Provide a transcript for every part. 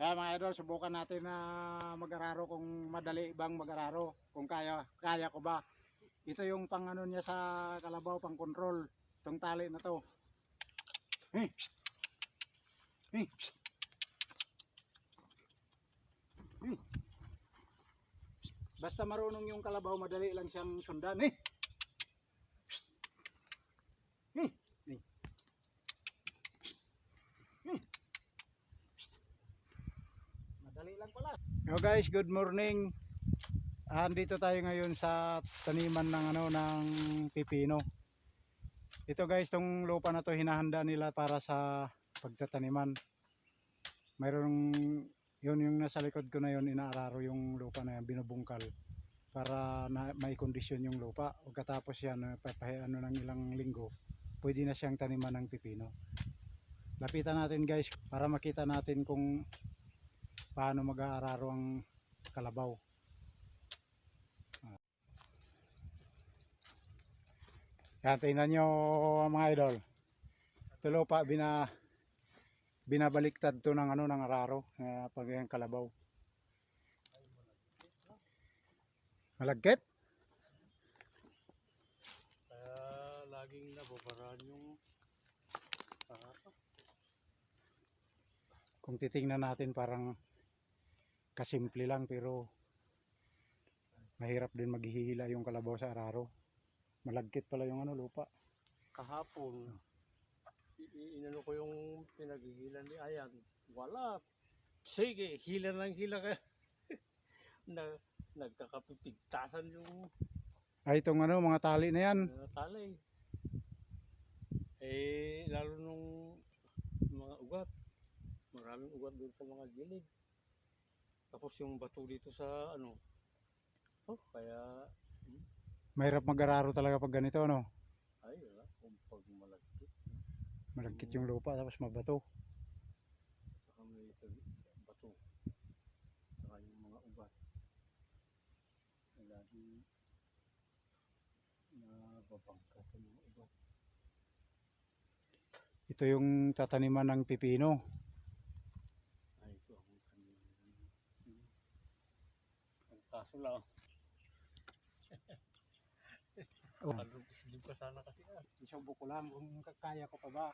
Kaya mga idol, subukan natin na mag-araro kung madali bang mag-araro. Kung kaya, kaya ko ba. Ito yung pang ano niya sa kalabaw, pang control. Itong tali na to. Psst. Eh. Psst. Basta marunong yung kalabaw, madali lang siyang sundan. Eh. Psst. Eh. Eh. Psst. Eh. Psst. Madali lang guys, good morning. Andito tayo ngayon sa taniman ng ano ng pipino. Ito guys, tong lupa na to hinahanda nila para sa pagtataniman. Mayroong yun yung nasa likod ko na yun inaararo yung lupa na yan binubungkal para na, may kondisyon yung lupa. Pagkatapos yan, papahay ano ng ilang linggo, pwede na siyang taniman ng pipino. Lapitan natin guys para makita natin kung paano mag-aararo ang kalabaw. Yan, tingnan nyo mga idol. Ito lupa, bina, binabaliktad to ng ano ng araro uh, pag yung kalabaw. Malagkit? Kaya laging nababaraan yung pangato. Kung titingnan natin parang kasimple lang pero mahirap din maghihila yung kalabaw sa araro. Malagkit pala yung ano lupa. Kahapon, inano ko yung pinagigilan ni Ayan. Wala. Sige, hila ng hila kaya. na, nagkakapipigtasan yung Ay itong ano mga tali na yan. uh, talay. Eh, lalo nung mga ugat. Maraming ugat doon sa mga gilid. Tapos yung bato dito sa ano. Oh, kaya Mahirap mag-araro talaga pag ganito ano. ay wala kung pag malagkit. Malagkit yung lupa tapos mabato. Saka may bato. Saka yung mga ugat. Ay lagi nababangka sa mga ugat. Ito yung tataniman ng pipino. Ay, ito ang kanina. Ang kaso lang. Oh. Isilip ka sana kasi ah. Isubo ko lang kung kaya ko pa ba.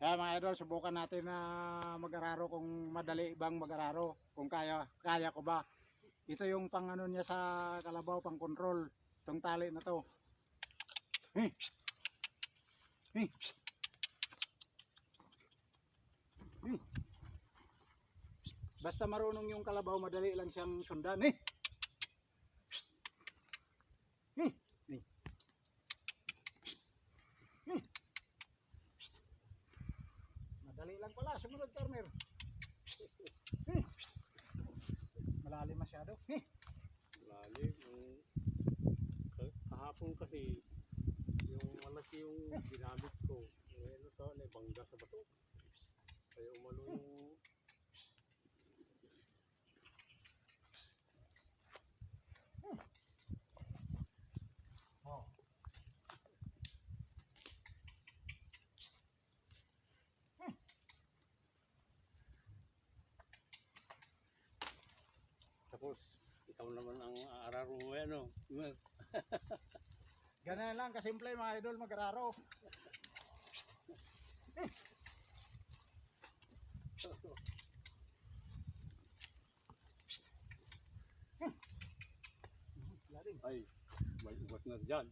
Kaya mga idol, subukan natin na mag-araro kung madali bang mag-araro. Kung kaya, kaya ko ba. Ito yung pang ano niya sa kalabaw, pang control. Itong tali na to. Eh. Eh, psst. Basta marunong yung kalabaw, madali lang siyang sundan. Eh! Psst! Eh! Eh! Psst! Eh! Psst! Madali lang pala. Sumunod, Karner. Psst! Eh! Psst! Malalim masyado. Eh! Lalim. Yung, ka- kahapon kasi yung malaki yung ginamit ko. Ngayon ito, naibangga sa bato. Kaya umalo yung. Tapos, ikaw naman ang aararo mo ano. Ganun lang, kasimple mga idol, mag-araro. Lalim. Ay, may ugat na dyan.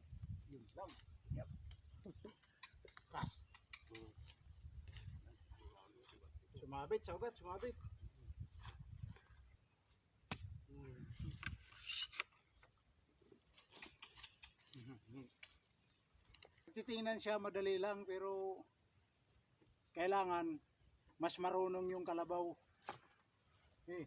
Yun lang. Yep. Kas. Sumabit, sa ugat, sumabit. Pagtitingnan siya madali lang pero kailangan mas marunong yung kalabaw. Eh.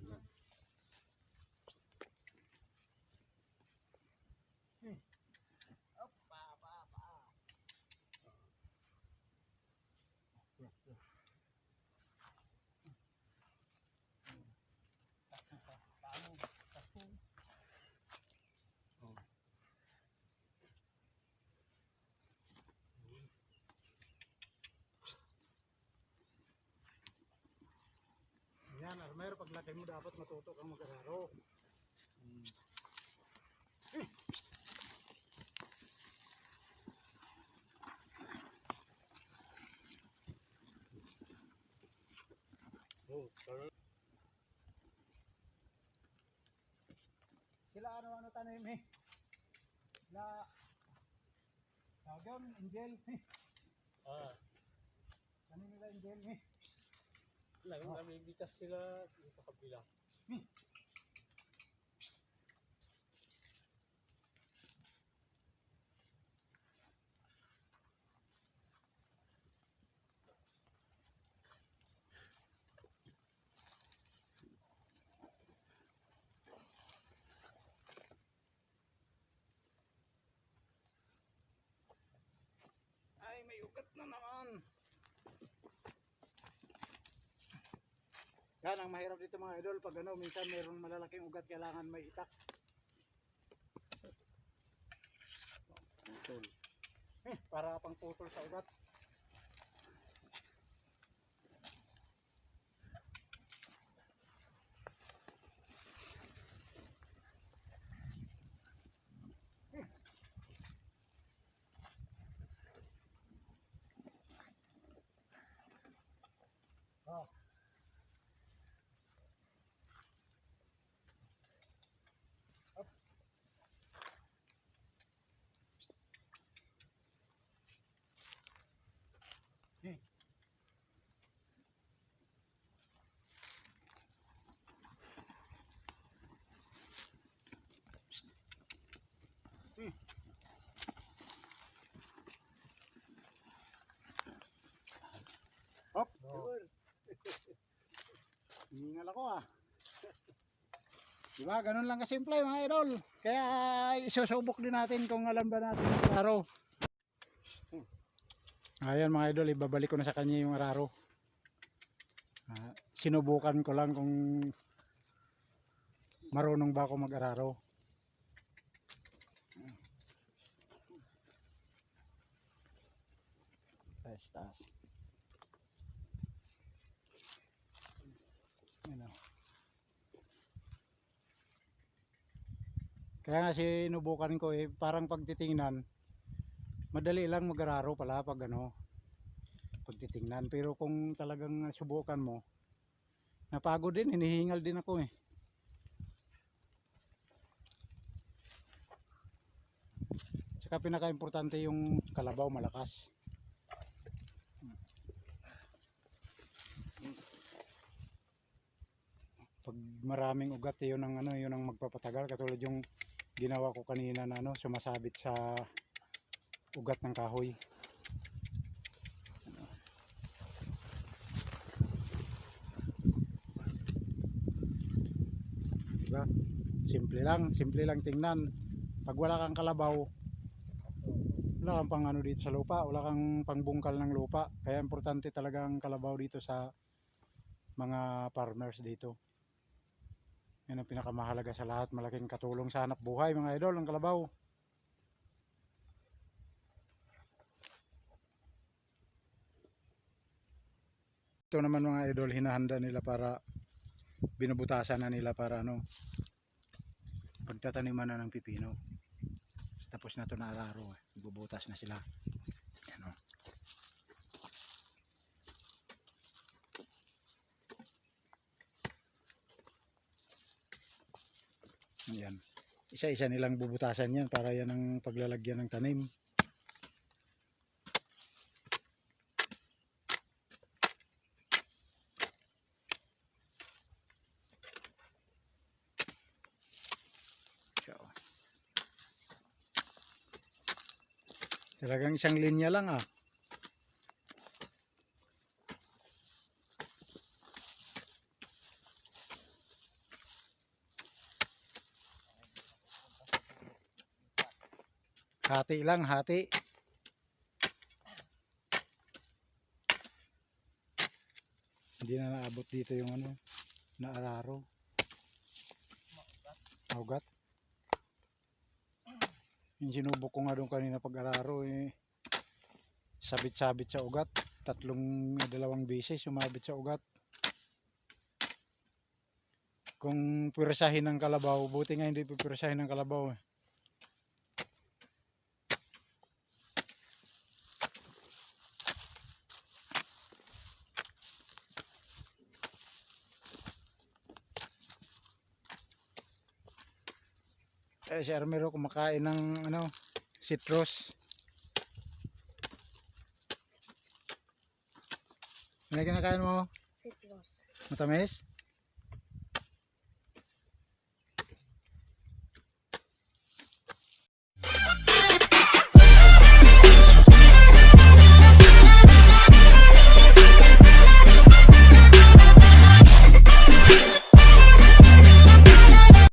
makan dapat matuto kang mag-araro. Oh, parang Sila ano-ano tanim eh. Na Tawag angel. Eh. ah, Ano nila angel eh. Lang kami bitas sila dito sa kabila. Ay, may ugat na naman. Yan ang mahirap dito mga idol. Pag ano, minsan mayroong malalaking ugat, kailangan may itak. Putol. Eh, para pang putol sa ugat. Oh. Up. Eh. Hmm. Hop. Hiningal ako ah. Diba? Ganun lang kasimple mga idol. Kaya isusubok din natin kung alam ba natin yung araw. Ayan mga idol, ibabalik ko na sa kanya yung araro. Ah, sinubukan ko lang kung marunong ba ako mag-araro. Taas, taas. Yan o. Kaya nga sinubukan ko eh, parang pagtitingnan, madali lang mag-araro pala pag ano, pagtitingnan. Pero kung talagang subukan mo, napagod din, hinihingal din ako eh. Saka pinaka-importante yung kalabaw malakas. Pag maraming ugat, yun ang ano, yun ang magpapatagal. Katulad yung ginawa ko kanina na ano, sumasabit sa ugat ng kahoy. Diba? Simple lang, simple lang tingnan. Pag wala kang kalabaw, wala kang pang ano dito sa lupa, wala kang pangbungkal ng lupa. Kaya importante talaga ang kalabaw dito sa mga farmers dito. Yan ang pinakamahalaga sa lahat. Malaking katulong sa hanap buhay mga idol, ang kalabaw. Ito naman mga idol, hinahanda nila para binubutasan na nila para ano pagtataniman na ng pipino. tapos na to na araro. eh. Bubutas na sila. Yan. Isa-isa nilang bubutasan yan para yan ang paglalagyan ng tanim. So, Talagang isang linya lang ah. Hati lang, hati. Hindi na naabot dito yung ano, na araro. Maugat. Yung sinubok ko nga doon kanina pag araro eh, sabit-sabit sa ugat. Tatlong, dalawang beses sumabit sa ugat. Kung pirasahin ng kalabaw, buti nga hindi pipirasahin ng kalabaw eh. Eh, si Armero kumakain ng ano, citrus. Ano kinakain mo? Citrus. Matamis?